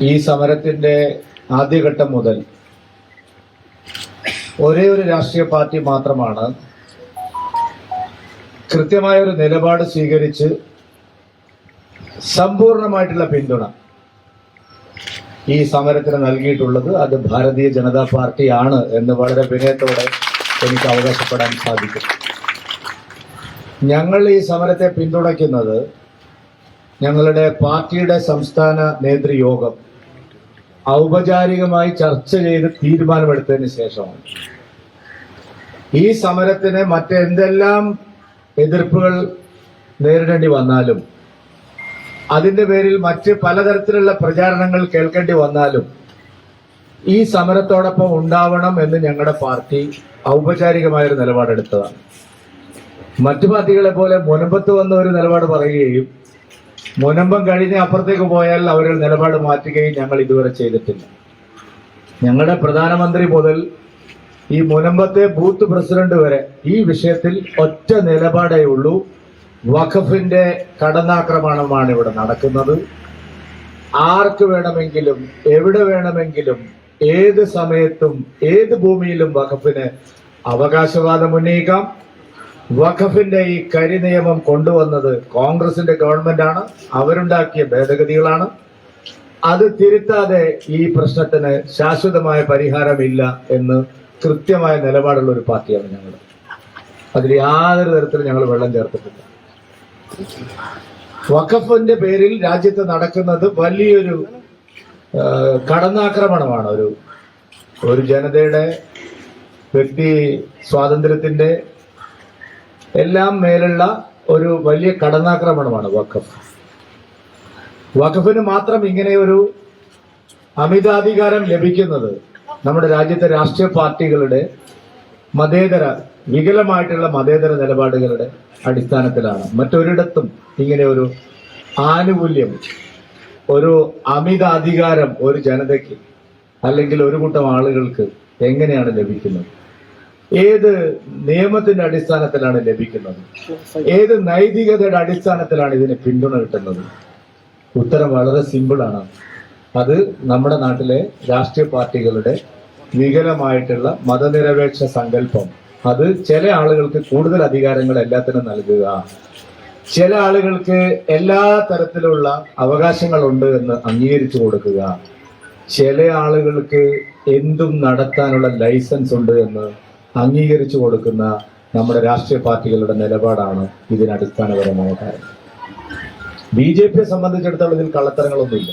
ഈ സമരത്തിന്റെ ആദ്യഘട്ടം മുതൽ ഒരേ ഒരു രാഷ്ട്രീയ പാർട്ടി മാത്രമാണ് കൃത്യമായ ഒരു നിലപാട് സ്വീകരിച്ച് സമ്പൂർണമായിട്ടുള്ള പിന്തുണ ഈ സമരത്തിന് നൽകിയിട്ടുള്ളത് അത് ഭാരതീയ ജനതാ പാർട്ടിയാണ് എന്ന് വളരെ വിനയത്തോടെ എനിക്ക് അവകാശപ്പെടാൻ സാധിക്കും. ഞങ്ങൾ ഈ സമരത്തെ പിന്തുണയ്ക്കുന്നത് ഞങ്ങളുടെ പാർട്ടിയുടെ സംസ്ഥാന നേതൃയോഗം ഔപചാരികമായി ചർച്ച ചെയ്ത് തീരുമാനമെടുത്തതിന് ശേഷമാണ്. ഈ സമരത്തിന് മറ്റെന്തെല്ലാം എതിർപ്പുകൾ നേരിടേണ്ടി വന്നാലും അതിന്റെ പേരിൽ മറ്റ് പലതരത്തിലുള്ള പ്രചാരണങ്ങൾ കേൾക്കേണ്ടി വന്നാലും ഈ സമരത്തോടൊപ്പം ഉണ്ടാവണം എന്ന് ഞങ്ങളുടെ പാർട്ടി ഔപചാരികമായൊരു നിലപാടെടുത്തതാണ്. മറ്റു പാർട്ടികളെ പോലെ മുനമ്പത്ത് വന്ന ഒരു നിലപാട് പറയുകയും മുനമ്പം കഴിഞ്ഞ് അപ്പുറത്തേക്ക് പോയാൽ അവർ നിലപാട് മാറ്റുകയും ഞങ്ങൾ ഇതുവരെ ചെയ്തിട്ടില്ല. ഞങ്ങളുടെ പ്രധാനമന്ത്രി മുതൽ ഈ മുനമ്പത്തെ ബൂത്ത് പ്രസിഡന്റ് വരെ ഈ വിഷയത്തിൽ ഒറ്റ നിലപാടേ ഉള്ളൂ. വഖഫിന്റെ കടന്നാക്രമണമാണ് ഇവിടെ നടക്കുന്നത്. ആർക്ക് വേണമെങ്കിലും എവിടെ വേണമെങ്കിലും ഏത് സമയത്തും ഏത് ഭൂമിയിലും വഖഫിന് അവകാശവാദം ഉന്നയിക്കാം. വഖഫിന്റെ ഈ കരി നിയമം കൊണ്ടുവന്നത് കോൺഗ്രസിന്റെ ഗവൺമെന്റാണ്. അവരുണ്ടാക്കിയ ഭേദഗതികളാണ്. അത് തിരുത്താതെ ഈ പ്രശ്നത്തിന് ശാശ്വതമായ പരിഹാരമില്ല എന്ന് കൃത്യമായ നിലപാടുള്ള ഒരു പാർട്ടിയാണ് ഞങ്ങൾ. അതിൽ യാതൊരു തരത്തിലും ഞങ്ങൾ വെള്ളം ചേർത്തിട്ടില്ല. വഖഫിന്റെ പേരിൽ രാജ്യത്ത് നടക്കുന്നത് വലിയൊരു കടന്നാക്രമണമാണ്. ഒരു ഒരു ജനതയുടെ വ്യക്തി സ്വാതന്ത്ര്യത്തിന്റെ എല്ലാം മേലുള്ള ഒരു വലിയ കടന്നാക്രമണമാണ് വഖഫ്. വഖഫിന് മാത്രം ഇങ്ങനെ ഒരു അമിതാധികാരം ലഭിക്കുന്നത് നമ്മുടെ രാജ്യത്തെ രാഷ്ട്രീയ പാർട്ടികളുടെ മതേതര വികലമായിട്ടുള്ള മതേതര നിലപാടുകളുടെ അടിസ്ഥാനത്തിലാണ്. മറ്റൊരിടത്തും ഇങ്ങനെ ഒരു ആനുകൂല്യം ഒരു അമിതാധികാരം ഒരു ജനതയ്ക്ക് അല്ലെങ്കിൽ ഒരു കൂട്ടം ആളുകൾക്ക് എങ്ങനെയാണ് ലഭിക്കുന്നത്? ഏത് നിയമത്തിന്റെ അടിസ്ഥാനത്തിലാണ് ലഭിക്കുന്നത്? ഏത് നൈതികതയുടെ അടിസ്ഥാനത്തിലാണ് ഇതിന് പിന്തുണ കിട്ടുന്നത്? ഉത്തരം വളരെ സിമ്പിളാണ്. അത് നമ്മുടെ നാട്ടിലെ രാഷ്ട്രീയ പാർട്ടികളുടെ വികലമായിട്ടുള്ള മതനിരപേക്ഷ സങ്കല്പം. അത് ചില ആളുകൾക്ക് കൂടുതൽ അധികാരങ്ങൾ എല്ലാത്തിനും നൽകുക. ചില ആളുകൾക്ക് എല്ലാ തരത്തിലുള്ള അവകാശങ്ങളുണ്ട് എന്ന് അംഗീകരിച്ചു കൊടുക്കുക. ചില ആളുകൾക്ക് എന്തും നടത്താനുള്ള ലൈസൻസ് ഉണ്ട് എന്ന് അംഗീകരിച്ചു കൊടുക്കുന്ന നമ്മുടെ രാഷ്ട്രീയ പാർട്ടികളുടെ നിലപാടാണ് ഇതിന് അടിസ്ഥാനപരമായ കാര്യം. ബി ജെ പിയെ സംബന്ധിച്ചിടത്തോളം ഇതിൽ കള്ളത്തരങ്ങളൊന്നുമില്ല.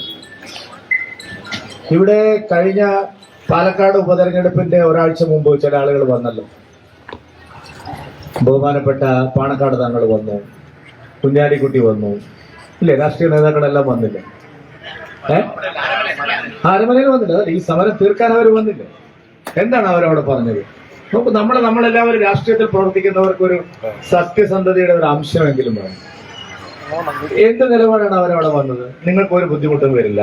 ഇവിടെ കഴിഞ്ഞ പാലക്കാട് ഉപതെരഞ്ഞെടുപ്പിന്റെ ഒരാഴ്ച മുമ്പ് ചില ആളുകൾ വന്നല്ലോ. ബഹുമാനപ്പെട്ട പാണക്കാട് തങ്ങൾ വന്നു. കുഞ്ഞാലിക്കുട്ടി വന്നു. ഇല്ലേ? രാഷ്ട്രീയ നേതാക്കളെല്ലാം വന്നില്ല? ഏ? അരമനയിൽ വന്നില്ല? ഈ സമരം തീർക്കാൻ അവർ വന്നില്ല? എന്താണ് അവരവിടെ പറഞ്ഞത്? നോക്കൂ നമ്മൾ നമ്മളെല്ലാവരും രാഷ്ട്രീയത്തിൽ പ്രവർത്തിക്കുന്നവർക്ക് ഒരു സത്യസന്ധതയുടെ ഒരു അംശമെങ്കിലും വേണം. എന്ത് നിലപാടാണ് അവരവിടെ വന്നത്? നിങ്ങൾക്ക് ഒരു ബുദ്ധിമുട്ടും വരില്ല.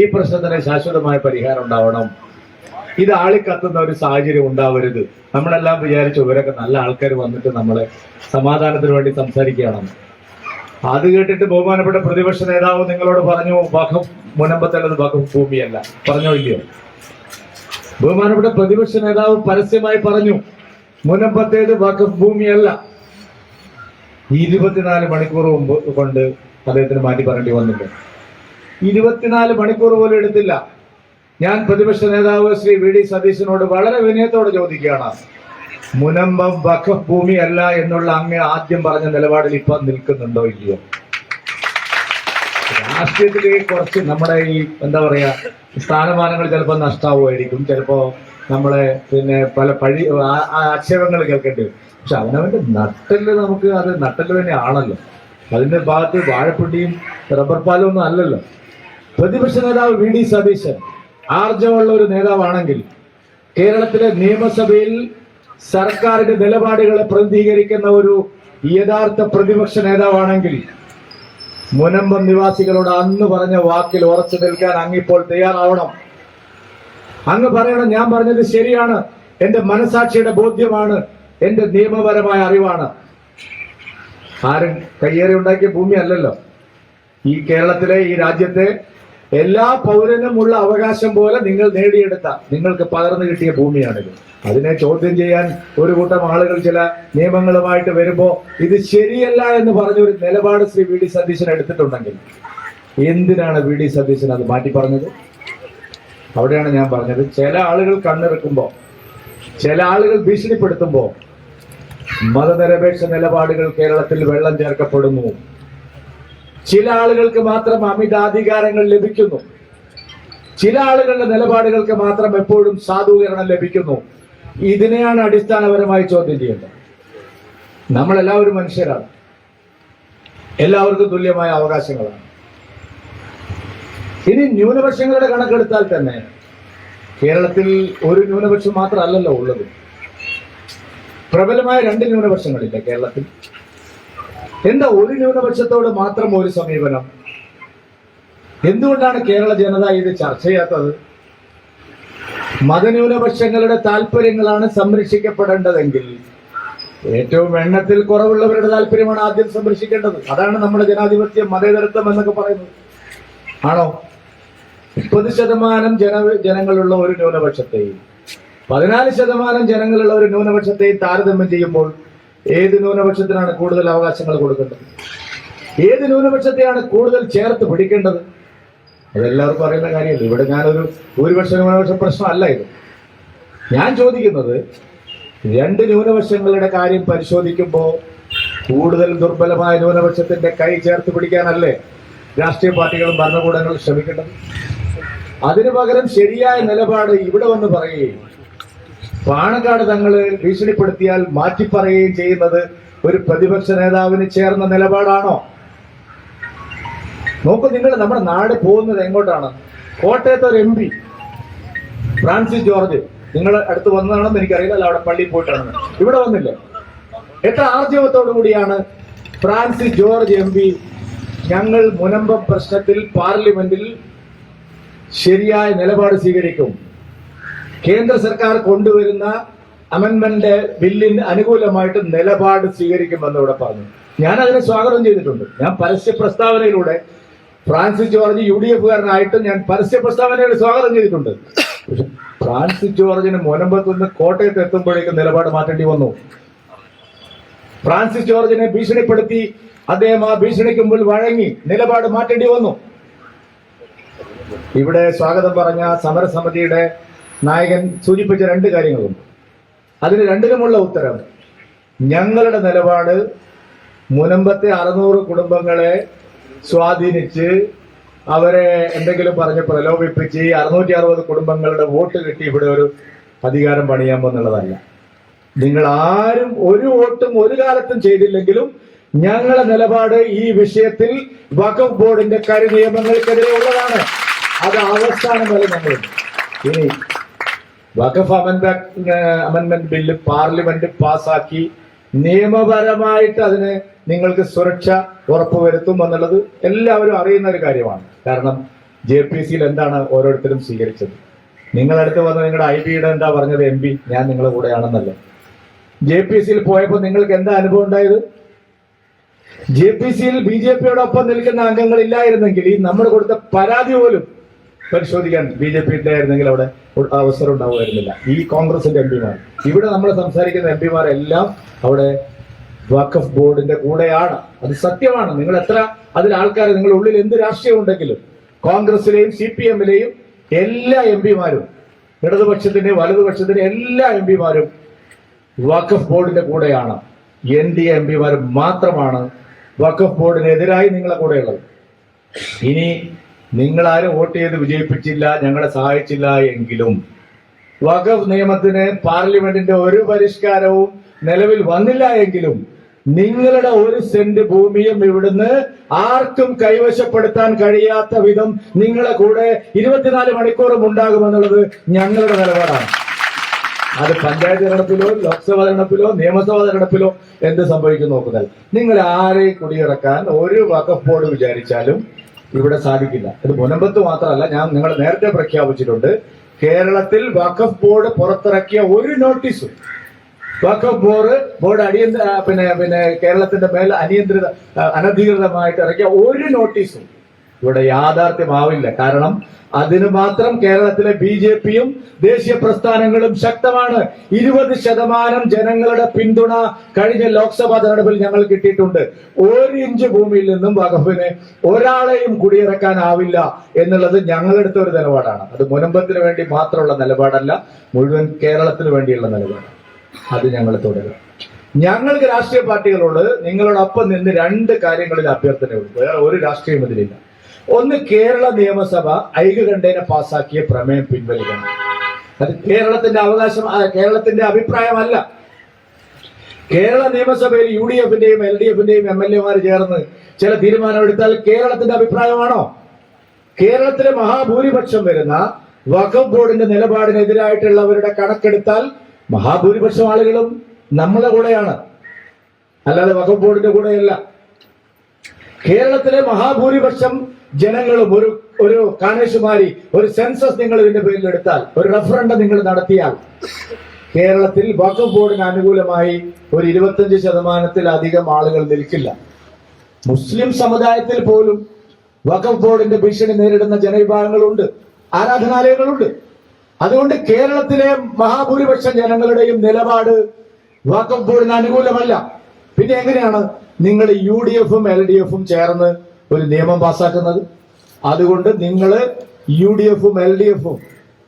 ഈ പ്രശ്നത്തിന് ശാശ്വതമായ പരിഹാരം ഉണ്ടാവണം. ഇത് ആളിക്കത്തുന്ന ഒരു സാഹചര്യം ഉണ്ടാവരുത്. നമ്മളെല്ലാം വിചാരിച്ചു ഇവരൊക്കെ നല്ല ആൾക്കാർ വന്നിട്ട് നമ്മളെ സമാധാനത്തിന് വേണ്ടി സംസാരിക്കുകയാണെന്ന് അത് കേട്ടിട്ട് ബഹുമാനപ്പെട്ട പ്രതിപക്ഷ നേതാവ് നിങ്ങളോട് പറഞ്ഞു വഖഫ് മുനമ്പത്തുള്ളത് വഖഫ് ഭൂമിയല്ല. പറഞ്ഞോ ഇല്ലയോ? ബഹുമാനപ്പെട്ട പ്രതിപക്ഷ നേതാവ് പരസ്യമായി പറഞ്ഞു മുനമ്പത്തേത് വഖഫ് ഭൂമിയല്ല. ഇരുപത്തിനാല് മണിക്കൂർ മുമ്പ് കൊണ്ട് അദ്ദേഹത്തിന് മാറ്റി പറയേണ്ടി വന്നില്ല. ഇരുപത്തിനാല് മണിക്കൂർ പോലും എടുത്തില്ല. ഞാൻ പ്രതിപക്ഷ നേതാവ് ശ്രീ വി ഡി സതീശനോട് വളരെ വിനയത്തോടെ ചോദിക്കുകയാണ് മുനമ്പം വഖഫ് ഭൂമിയല്ല എന്നുള്ള അങ്ങ് ആദ്യം പറഞ്ഞ നിലപാടിൽ ഇപ്പൊ നിൽക്കുന്നുണ്ടോ ഇല്ലയോ? രാഷ്ട്രീയത്തിൽ കുറച്ച് നമ്മുടെ ഈ എന്താ പറയാ സ്ഥാനമാനങ്ങൾ ചിലപ്പോൾ നഷ്ടാവുമായിരിക്കും. ചിലപ്പോ നമ്മളെ പിന്നെ പല പഴി ആക്ഷേപങ്ങൾ കേൾക്കേണ്ടി വരും. പക്ഷെ അവനവന്റെ നട്ടൽ നമുക്ക് അത് നട്ടൽ തന്നെ ആണല്ലോ. അതിന്റെ ഭാഗത്ത് വാഴപ്പൊടിയും റബ്ബർ പാലും ഒന്നും അല്ലല്ലോ. പ്രതിപക്ഷ നേതാവ് വി ഡി സതീശൻ ആർജവമുള്ള ഒരു നേതാവാണെങ്കിൽ കേരളത്തിലെ നിയമസഭയിൽ സർക്കാരിന്റെ നിലപാടുകളെ പ്രതിനിധീകരിക്കുന്ന ഒരു യഥാർത്ഥ പ്രതിപക്ഷ നേതാവാണെങ്കിൽ മുനമ്പം നിവാസികളോട് അന്ന് പറഞ്ഞ വാക്കിൽ ഉറച്ചു നിൽക്കാൻ അങ്ങിപ്പോൾ തയ്യാറാവണം. അങ്ങ് പറയണം ഞാൻ പറഞ്ഞത് ശരിയാണ്. എന്റെ മനസാക്ഷിയുടെ ബോധ്യമാണ്. എന്റെ നിയമപരമായ അറിവാണ്. ആരും കയ്യേറി ഉണ്ടാക്കിയ ഭൂമി അല്ലല്ലോ ഈ കേരളത്തിലെ ഈ രാജ്യത്തെ എല്ലാ പൗരനുമുള്ള അവകാശം പോലെ നിങ്ങൾ നേടിയെടുത്ത നിങ്ങൾക്ക് പകർന്നു കിട്ടിയ ഭൂമിയാണിത്. അതിനെ ചോദ്യം ചെയ്യാൻ ഒരു കൂട്ടം ആളുകൾ ചില നിയമങ്ങളുമായിട്ട് വരുമ്പോൾ ഇത് ശരിയല്ല എന്ന് പറഞ്ഞ ഒരു നിലപാട് ശ്രീ വി ഡി സതീശൻ എടുത്തിട്ടുണ്ടെങ്കിൽ എന്തിനാണ് വി ഡി സതീശൻ അത് മാറ്റി പറഞ്ഞത്? അവിടെയാണ് ഞാൻ പറഞ്ഞത്. ചില ആളുകൾ കണ്ണിറക്കുമ്പോ ചില ആളുകൾ ഭീഷണിപ്പെടുത്തുമ്പോൾ മതനിരപേക്ഷ നിലപാടുകൾ കേരളത്തിൽ വെള്ളം ചേർക്കപ്പെടുന്നു. ചില ആളുകൾക്ക് മാത്രം അമിതാധികാരങ്ങൾ ലഭിക്കുന്നു. ചില ആളുകളുടെ നിലപാടുകൾക്ക് മാത്രം എപ്പോഴും സാധൂകരണം ലഭിക്കുന്നു. ഇതിനെയാണ് അടിസ്ഥാനപരമായി ചോദ്യം ചെയ്യേണ്ടത് നമ്മളെല്ലാവരും മനുഷ്യരാണ്. എല്ലാവർക്കും തുല്യമായ അവകാശങ്ങളാണ്. ഇനി ന്യൂനപക്ഷങ്ങളുടെ കണക്കെടുത്താൽ തന്നെ കേരളത്തിൽ ഒരു ന്യൂനപക്ഷം മാത്രമല്ലല്ലോ ഉള്ളത്. പ്രബലമായ രണ്ട് ന്യൂനപക്ഷങ്ങളില്ല കേരളത്തിൽ? എന്താ ഒരു ന്യൂനപക്ഷത്തോട് മാത്രം ഒരു സമീപനം? എന്തുകൊണ്ടാണ് കേരള ജനത ഇത് ചർച്ച ചെയ്യാത്തത്? മതന്യൂനപക്ഷങ്ങളുടെ താല്പര്യങ്ങളാണ് സംരക്ഷിക്കപ്പെടേണ്ടതെങ്കിൽ ഏറ്റവും എണ്ണത്തിൽ കുറവുള്ളവരുടെ താല്പര്യമാണ് ആദ്യം സംരക്ഷിക്കേണ്ടത്. അതാണ് നമ്മുടെ ജനാധിപത്യം മതേതരത്വം എന്നൊക്കെ പറയുന്നത്. ആണോ? മുപ്പത് ശതമാനം ജന ജനങ്ങളുള്ള ഒരു ന്യൂനപക്ഷത്തെയും പതിനാല് ശതമാനം ജനങ്ങളുള്ള ഒരു ന്യൂനപക്ഷത്തെയും താരതമ്യം ചെയ്യുമ്പോൾ ഏത് ന്യൂനപക്ഷത്തിനാണ് കൂടുതൽ അവകാശങ്ങൾ കൊടുക്കേണ്ടത്? ഏത് ന്യൂനപക്ഷത്തെയാണ് കൂടുതൽ ചേർത്ത് പിടിക്കേണ്ടത്? അതെല്ലാവർക്കും അറിയുന്ന കാര്യമല്ല? ഇവിടെ ഞാനൊരു ഭൂരിപക്ഷ ന്യൂനപക്ഷ പ്രശ്നമല്ല ഇത്. ഞാൻ ചോദിക്കുന്നത് രണ്ട് ന്യൂനപക്ഷങ്ങളുടെ കാര്യം പരിശോധിക്കുമ്പോൾ കൂടുതൽ ദുർബലമായ ന്യൂനപക്ഷത്തിന്റെ കൈ ചേർത്ത് പിടിക്കാനല്ലേ രാഷ്ട്രീയ പാർട്ടികളും ഭരണകൂടങ്ങളും ശ്രമിക്കേണ്ടത്? അതിനു പകരം ശരിയായ നിലപാട് ഇവിടെ വന്ന് പറയുകയും പാണക്കാട് തങ്ങളെ ഭീഷണിപ്പെടുത്തിയാൽ മാറ്റിപ്പറയുകയും ചെയ്യുന്നത് ഒരു പ്രതിപക്ഷ നേതാവിന് ചേർന്ന നിലപാടാണോ? നോക്കൂ നിങ്ങൾ നമ്മുടെ നാട് പോകുന്നത് എങ്ങോട്ടാണ്? കോട്ടയത്തെ ഒരു എം പി ഫ്രാൻസിസ് ജോർജ്. നിങ്ങൾ അടുത്ത് വന്നതാണെന്ന് എനിക്കറിയില്ല അല്ല അവിടെ പള്ളിയിൽ പോയിട്ടാണ് ഇവിടെ വന്നില്ല? എത്ര ആർജവത്തോടു കൂടിയാണ് ഫ്രാൻസിസ് ജോർജ് എം പി ഞങ്ങൾ മുനമ്പ പ്രശ്നത്തിൽ പാർലമെന്റിൽ ശരിയായ നിലപാട് സ്വീകരിക്കും. കേന്ദ്ര സർക്കാർ കൊണ്ടുവരുന്ന അമെന്മെന്റ് ബില്ലിന് അനുകൂലമായിട്ട് നിലപാട് സ്വീകരിക്കുമെന്ന് ഇവിടെ പറഞ്ഞു. ഞാൻ അതിനെ സ്വാഗതം ചെയ്തിട്ടുണ്ട്. ഞാൻ പരസ്യ പ്രസ്താവനയിലൂടെ ഫ്രാൻസിസ് ജോർജ് യു ഡി എഫുകാരനായിട്ടും ഞാൻ പരസ്യ പ്രസ്താവനയിൽ സ്വാഗതം ചെയ്തിട്ടുണ്ട്. ഫ്രാൻസിസ് ജോർജിന് മുനമ്പത്ത് നിന്ന് കോട്ടയത്ത് എത്തുമ്പോഴേക്കും നിലപാട് മാറ്റേണ്ടി വന്നു. ഫ്രാൻസിസ് ജോർജിനെ ഭീഷണിപ്പെടുത്തി അദ്ദേഹം ആ ഭീഷണിക്ക് മുമ്പിൽ വഴങ്ങി നിലപാട് മാറ്റേണ്ടി വന്നു. ഇവിടെ സ്വാഗതം പറഞ്ഞ സമരസമിതിയുടെ നായകൻ സൂചിപ്പിച്ച രണ്ട് കാര്യങ്ങളുണ്ട്. അതിന് രണ്ടിനുമുള്ള ഉത്തരം ഞങ്ങളുടെ നിലപാട് മുനമ്പത്തെ അറുന്നൂറ് കുടുംബങ്ങളെ സ്വാധീനിച്ച് അവരെ എന്തെങ്കിലും പറഞ്ഞ് പ്രലോഭിപ്പിച്ച് ഈ അറുന്നൂറ്റി അറുപത് കുടുംബങ്ങളുടെ വോട്ട് കിട്ടി ഇവിടെ ഒരു അധികാരം പണിയാൻ എന്നുള്ളതല്ല നിങ്ങൾ ആരും ഒരു വോട്ടും ഒരു കാലത്തും ചെയ്തില്ലെങ്കിലും ഞങ്ങളുടെ നിലപാട് ഈ വിഷയത്തിൽ വഖഫ് ബോർഡിന്റെ കരു നിയമങ്ങൾക്കെതിരെ ഉള്ളതാണ്. അത് അവസാനം വരെ നമ്മൾ ഇനി വഖഫ് അമൻമെന്റ് അമൻമെന്റ് ബില്ല് പാർലമെന്റ് പാസാക്കി നിയമപരമായിട്ട് അതിന് നിങ്ങൾക്ക് സുരക്ഷ ഉറപ്പുവരുത്തും എന്നുള്ളത് എല്ലാവരും അറിയുന്ന ഒരു കാര്യമാണ്. കാരണം ജെ പി സിയിൽ എന്താണ് ഓരോരുത്തരും സ്വീകരിച്ചത്? നിങ്ങളടുത്ത് വന്ന് നിങ്ങളുടെ ഐ ബിയുടെ എന്താ പറഞ്ഞത് എം പി? ഞാൻ നിങ്ങളുടെ കൂടെയാണെന്നല്ലേ. ജെ പി സിയിൽ പോയപ്പോൾ നിങ്ങൾക്ക് എന്താ അനുഭവം ഉണ്ടായത്? ജെ പി സിയിൽ ബി ജെ പിയോടൊപ്പം നിൽക്കുന്ന അംഗങ്ങൾ ഇല്ലായിരുന്നെങ്കിൽ ഈ നമ്മൾ കൊടുത്ത പരാതി പോലും പരിശോധിക്കാൻ ബി ജെ പി ഉണ്ടായിരുന്നെങ്കിൽ അവിടെ അവസരം ഉണ്ടാവുമായിരുന്നില്ല. ഈ കോൺഗ്രസിന്റെ എം പിമാർ. ഇവിടെ നമ്മൾ സംസാരിക്കുന്ന എം പിമാരെല്ലാം അവിടെ വഖഫ് ബോർഡിന്റെ കൂടെയാണ്. അത് സത്യമാണ്. നിങ്ങൾ എത്ര അതിൽ ആൾക്കാർ നിങ്ങളുടെ ഉള്ളിൽ എന്ത് രാഷ്ട്രീയം ഉണ്ടെങ്കിലും കോൺഗ്രസിലെയും സി പി എമ്മിലെയും എല്ലാ എം പിമാരും ഇടതുപക്ഷത്തിന്റെ വലതുപക്ഷത്തിന്റെ എല്ലാ എം പിമാരും വഖഫ് ബോർഡിന്റെ കൂടെയാണ്. എൻ ഡി എ എം പിമാർ മാത്രമാണ് വഖഫ് ബോർഡിനെതിരായി നിങ്ങളെ കൂടെയുള്ളത്. ഇനി നിങ്ങൾ ആരും വോട്ട് ചെയ്ത് വിജയിപ്പിച്ചില്ല ഞങ്ങളെ സഹായിച്ചില്ല എങ്കിലും വഖഫ് നിയമത്തിന് പാർലമെന്റിന്റെ ഒരു പരിഷ്കാരവും നിലവിൽ വന്നില്ല എങ്കിലും നിങ്ങളുടെ ഒരു സെന്റ് ഭൂമിയും ഇവിടുന്ന് ആർക്കും കൈവശപ്പെടുത്താൻ കഴിയാത്ത വിധം നിങ്ങളെ കൂടെ ഇരുപത്തിനാല് മണിക്കൂറും ഉണ്ടാകുമെന്നുള്ളത് ഞങ്ങളുടെ നിലപാടാണ്. അത് പഞ്ചായത്ത് തെരഞ്ഞെടുപ്പിലോ ലോക്സഭാ തെരഞ്ഞെടുപ്പിലോ നിയമസഭാ തെരഞ്ഞെടുപ്പിലോ എന്ത് സംഭവിക്കും നോക്കുന്നത് നിങ്ങൾ ആരെയും കുടിയിറക്കാൻ ഒരു വകഫ് ബോർഡ് വിചാരിച്ചാലും ഇവിടെ സാധിക്കില്ല. അത് പുനമ്പത്ത് മാത്രമല്ല ഞാൻ നിങ്ങൾ നേരത്തെ പ്രഖ്യാപിച്ചിട്ടുണ്ട്. കേരളത്തിൽ വഖഫ് ബോർഡ് പുറത്തിറക്കിയ ഒരു നോട്ടീസും വഖഫ് ബോർഡ് ബോർഡ് അടിയന്തര പിന്നെ പിന്നെ കേരളത്തിന്റെ മേൽ അനിയന്ത്രിത അനധികൃതമായിട്ട് ഇറക്കിയ ഒരു നോട്ടീസും ഇവിടെ യാഥാർത്ഥ്യമാവില്ല. കാരണം അതിന് മാത്രം കേരളത്തിലെ ബി ജെ പിയും ദേശീയ പ്രസ്ഥാനങ്ങളും ശക്തമാണ്. ഇരുപത് ശതമാനം ജനങ്ങളുടെ പിന്തുണ കഴിഞ്ഞ ലോക്സഭാ തെരഞ്ഞെടുപ്പിൽ ഞങ്ങൾ കിട്ടിയിട്ടുണ്ട്. ഒരു ഇഞ്ച് ഭൂമിയിൽ നിന്നും വകുപ്പിന് ഒരാളെയും കുടിയിറക്കാനാവില്ല എന്നുള്ളത് ഞങ്ങളെടുത്ത ഒരു നിലപാടാണ്. അത് മുനമ്പത്തിന് വേണ്ടി മാത്രമുള്ള നിലപാടല്ല മുഴുവൻ കേരളത്തിന് വേണ്ടിയുള്ള നിലപാടാണ്. അത് ഞങ്ങൾ തുടരും. ഞങ്ങൾക്ക് രാഷ്ട്രീയ പാർട്ടികളോട് നിങ്ങളോടൊപ്പം നിന്ന് രണ്ട് കാര്യങ്ങളിൽ അഭ്യർത്ഥനയുണ്ട്. വേറെ ഒരു രാഷ്ട്രീയം ഇതിലില്ല. ഒന്ന് കേരള നിയമസഭ ഐകകണ്ഠേന പാസാക്കിയ പ്രമേയം പിൻവലിക്കണം. അത് കേരളത്തിന്റെ അവകാശം കേരളത്തിന്റെ അഭിപ്രായമല്ല. കേരള നിയമസഭയിൽ യു ഡി എഫിന്റെയും എൽ ഡി എഫിന്റെയും എം എൽ എമാർ ചേർന്ന് ചില തീരുമാനമെടുത്താൽ കേരളത്തിന്റെ അഭിപ്രായമാണോ? കേരളത്തിലെ മഹാഭൂരിപക്ഷം വരുന്ന വഖഫ് ബോർഡിന്റെ നിലപാടിനെതിരായിട്ടുള്ളവരുടെ കണക്കെടുത്താൽ മഹാഭൂരിപക്ഷം ആളുകളും നമ്മളെ കൂടെയാണ്. അല്ലാതെ വഖഫ് ബോർഡിന്റെ കൂടെയല്ല. കേരളത്തിലെ മഹാഭൂരിപക്ഷം ജനങ്ങളും ഒരു ഒരു കാണേശുമാരി ഒരു സെൻസസ് നിങ്ങൾ ഇതിന്റെ പേരിൽ എടുത്താൽ ഒരു റഫറണ്ടം നിങ്ങൾ നടത്തിയാൽ കേരളത്തിൽ വഖഫ് ബോർഡിന് അനുകൂലമായി ഒരു ഇരുപത്തഞ്ച് ശതമാനത്തിലധികം ആളുകൾ നിൽക്കില്ല. മുസ്ലിം സമുദായത്തിൽ പോലും വഖഫ് ബോർഡിന്റെ ഭീഷണി നേരിടുന്ന ജനവിഭാഗങ്ങളുണ്ട് ആരാധനാലയങ്ങളുണ്ട്. അതുകൊണ്ട് കേരളത്തിലെ മഹാഭൂരിപക്ഷം ജനങ്ങളുടെയും നിലപാട് വഖഫ് ബോർഡിന് അനുകൂലമല്ല. പിന്നെ എങ്ങനെയാണ്? നിങ്ങൾ യു ഡി എഫും എൽ ഡി എഫും ചേർന്ന് ഒരു നിയമം പാസ്സാക്കുന്നത് അതുകൊണ്ട് നിങ്ങൾ യു ഡി എഫും എൽ ഡി എഫും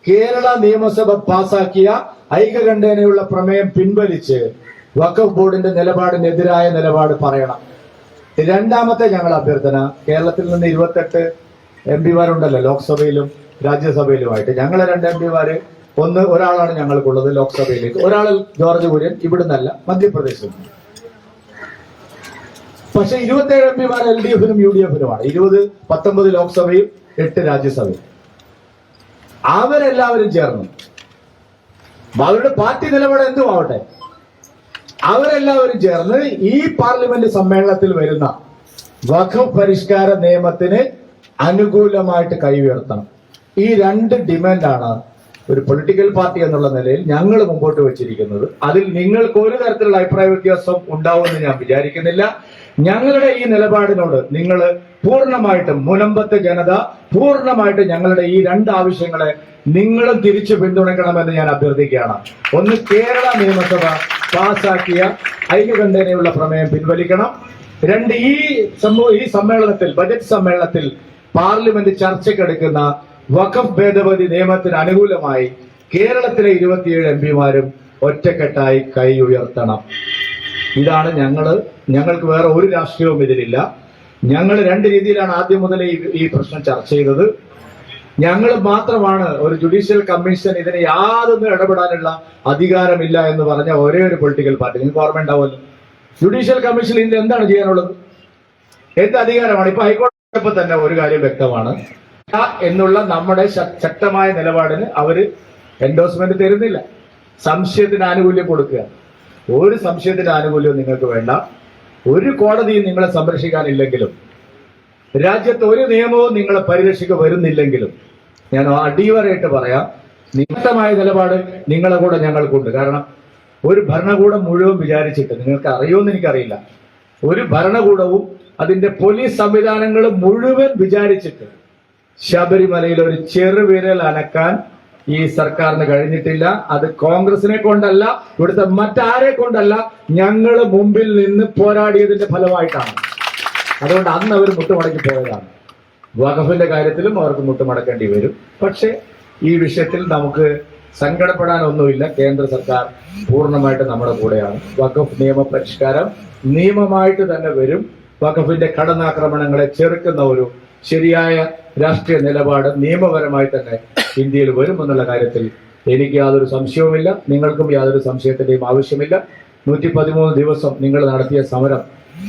കേരള നിയമസഭ പാസാക്കിയ ഐകകണ്ഠേനയുള്ള പ്രമേയം പിൻവലിച്ച് വഖഫ് ബോർഡിന്റെ നിലപാടിനെതിരായ നിലപാട് പറയണം. രണ്ടാമത്തെ ഞങ്ങൾ അഭ്യർത്ഥന. കേരളത്തിൽ നിന്ന് ഇരുപത്തെട്ട് എം പിമാരുണ്ടല്ലോ ലോക്സഭയിലും രാജ്യസഭയിലുമായിട്ട്. ഞങ്ങളെ രണ്ട് എം പിമാര് ഒന്ന് ഒരാളാണ് ഞങ്ങൾക്കുള്ളത് ലോക്സഭയിലേക്ക്. ഒരാൾ ജോർജ് കുര്യൻ ഇവിടുന്നല്ല മധ്യപ്രദേശിൽ നിന്ന്. പക്ഷെ ഇരുപത്തേഴ് എം പിമാർ എൽ ഡി എഫിനും യു ഡി എഫിനുമാണ്. ഇരുപത് പത്തൊമ്പത് ലോക്സഭയും എട്ട് രാജ്യസഭയും. അവരെല്ലാവരും ചേർന്നു. അവരുടെ പാർട്ടി നിലപാട് എന്തുമാവട്ടെ? അവരെല്ലാവരും ചേർന്ന് ഈ പാർലമെന്റ് സമ്മേളനത്തിൽ വരുന്ന വഖഫ് പരിഷ്കാര നിയമത്തിന് അനുകൂലമായിട്ട് കൈവീർത്തണം ഈ രണ്ട് ഡിമാൻഡാണ് ഒരു പൊളിറ്റിക്കൽ പാർട്ടി എന്നുള്ള നിലയിൽ ഞങ്ങൾ മുമ്പോട്ട് വെച്ചിരിക്കുന്നത്. അതിൽ നിങ്ങൾക്ക് ഒരു തരത്തിലുള്ള അഭിപ്രായ വ്യത്യാസം ഉണ്ടാവുമെന്ന് ഞാൻ വിചാരിക്കുന്നില്ല. ഞങ്ങളുടെ ഈ നിലപാടിനോട് നിങ്ങൾ പൂർണമായിട്ടും മുനമ്പത്തെ ജനത പൂർണമായിട്ട് ഞങ്ങളുടെ ഈ രണ്ട് ആവശ്യങ്ങളെ നിങ്ങളും തിരിച്ചു പിന്തുണയ്ക്കണമെന്ന് ഞാൻ അഭ്യർത്ഥിക്കുകയാണ്. ഒന്ന് കേരള നിയമസഭ പാസാക്കിയ ഐക്യകണ്ഠേനയുള്ള പ്രമേയം പിൻവലിക്കണം. രണ്ട് ഈ സമൂഹ ഈ സമ്മേളനത്തിൽ ബജറ്റ് സമ്മേളനത്തിൽ പാർലമെന്റ് ചർച്ചയ്ക്കെടുക്കുന്ന വഖഫ് ഭേദഗതി നിയമത്തിന് അനുകൂലമായി കേരളത്തിലെ ഇരുപത്തിയേഴ് എം പിമാരും ഒറ്റക്കെട്ടായി കൈ ഉയർത്തണം ഇതാണ് ഞങ്ങൾ ഞങ്ങൾക്ക് വേറെ ഒരു രാഷ്ട്രീയവും ഇതിലില്ല. ഞങ്ങൾ രണ്ട് രീതിയിലാണ് ആദ്യം മുതൽ ഈ പ്രശ്നം ചർച്ച ചെയ്തത്. ഞങ്ങൾ മാത്രമാണ് ഒരു ജുഡീഷ്യൽ കമ്മീഷൻ ഇതിന് യാതൊന്നും ഇടപെടാനുള്ള അധികാരമില്ല എന്ന് പറഞ്ഞ ഒരേ ഒരു പൊളിറ്റിക്കൽ പാർട്ടി നിങ്ങൾക്ക് ഓർമ്മ ഉണ്ടാവുമല്ലോ? ജുഡീഷ്യൽ കമ്മീഷൻ ഇതിൽ എന്താണ് ചെയ്യാനുള്ളത്? എന്ത് അധികാരമാണ്? ഇപ്പൊ ഹൈക്കോടതി തന്നെ ഒരു കാര്യം വ്യക്തമാണ്. എന്നുള്ള നമ്മുടെ ശക്തമായ നിലപാടിന് അവർ എൻഡോസ്മെന്റ് തരുന്നില്ല. സംശയത്തിന് ആനുകൂല്യം കൊടുക്കുക. ഒരു സംശയത്തിന്റെ ആനുകൂല്യവും നിങ്ങൾക്ക് വേണ്ട. ഒരു കോടതിയും നിങ്ങളെ സംരക്ഷിക്കാനില്ലെങ്കിലും രാജ്യത്ത് ഒരു നിയമവും നിങ്ങളെ പരിരക്ഷിക്ക് വരുന്നില്ലെങ്കിലും ഞാൻ അടിവരായിട്ട് പറയാം നിമിത്തമായ നിലപാട് നിങ്ങളെ കൂടെ ഞങ്ങൾക്കുണ്ട്. കാരണം ഒരു ഭരണകൂടം മുഴുവൻ വിചാരിച്ചിട്ട് നിങ്ങൾക്ക് അറിയുമെന്ന് എനിക്കറിയില്ല ഒരു ഭരണകൂടവും അതിന്റെ പോലീസ് സംവിധാനങ്ങൾ മുഴുവൻ വിചാരിച്ചിട്ട് ശബരിമലയിൽ ഒരു ചെറുവിരൽ അനക്കാൻ ഈ സർക്കാരിന് കഴിഞ്ഞിട്ടില്ല. അത് കോൺഗ്രസിനെ കൊണ്ടല്ല ഇവിടുത്തെ മറ്റാരെ കൊണ്ടല്ല ഞങ്ങൾ മുമ്പിൽ നിന്ന് പോരാടിയതിന്റെ ഫലമായിട്ടാണ്. അതുകൊണ്ട് അന്ന് അവർ മുട്ടുമടക്കി പോയതാണ്. വഖഫിന്റെ കാര്യത്തിലും അവർക്ക് മുട്ടുമടക്കേണ്ടി വരും. പക്ഷേ ഈ വിഷയത്തിൽ നമുക്ക് സങ്കടപ്പെടാനൊന്നുമില്ല. കേന്ദ്ര സർക്കാർ പൂർണമായിട്ട് നമ്മുടെ കൂടെയാണ്. വഖഫ് നിയമ പരിഷ്കാരം നിയമമായിട്ട് തന്നെ വരും. വഖഫിന്റെ കടന്നാക്രമണങ്ങളെ ചെറുക്കുന്ന ഒരു ശരിയായ രാഷ്ട്രീയ നിലപാട് നിയമപരമായി തന്നെ ഇന്ത്യയിൽ വരുമെന്നുള്ള കാര്യത്തിൽ എനിക്ക് യാതൊരു സംശയവുമില്ല. നിങ്ങൾക്കും യാതൊരു സംശയത്തിന്റെയും ആവശ്യമില്ല. നൂറ്റി പതിമൂന്ന് ദിവസം നിങ്ങൾ നടത്തിയ സമരം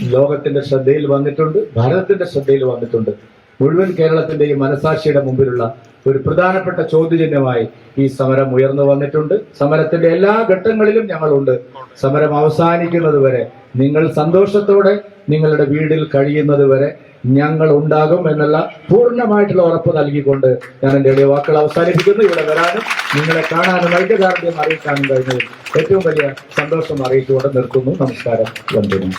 ലോകത്തിന്റെ ശ്രദ്ധയിൽ വന്നിട്ടുണ്ട് ഭാരതത്തിന്റെ ശ്രദ്ധയിൽ വന്നിട്ടുണ്ട്. മുഴുവൻ കേരളത്തിന്റെയും മനസാക്ഷിയുടെ മുമ്പിലുള്ള ഒരു പ്രധാനപ്പെട്ട ചോദ്യചിഹ്നമായി ഈ സമരം ഉയർന്നു വന്നിട്ടുണ്ട്. സമരത്തിന്റെ എല്ലാ ഘട്ടങ്ങളിലും ഞങ്ങളുണ്ട്. സമരം അവസാനിക്കുന്നത് വരെ നിങ്ങൾ സന്തോഷത്തോടെ നിങ്ങളുടെ വീടിൽ കഴിയുന്നത് വരെ ഞങ്ങൾ ഉണ്ടാകും എന്നുള്ള പൂർണമായിട്ടുള്ള ഉറപ്പ് നൽകിക്കൊണ്ട് ഞാൻ എന്റെ എളിയ വാക്കുകൾ അവസാനിപ്പിക്കുന്നു. ഇവിടെ വരാനും നിങ്ങളെ കാണാനും ഐക്യദാർഢ്യം അറിയിക്കാനും കഴിഞ്ഞതിൽ ഏറ്റവും വലിയ സന്തോഷം അറിയിച്ചുകൊണ്ട് നിർത്തുന്നു. നമസ്കാരം. വന്ദനം.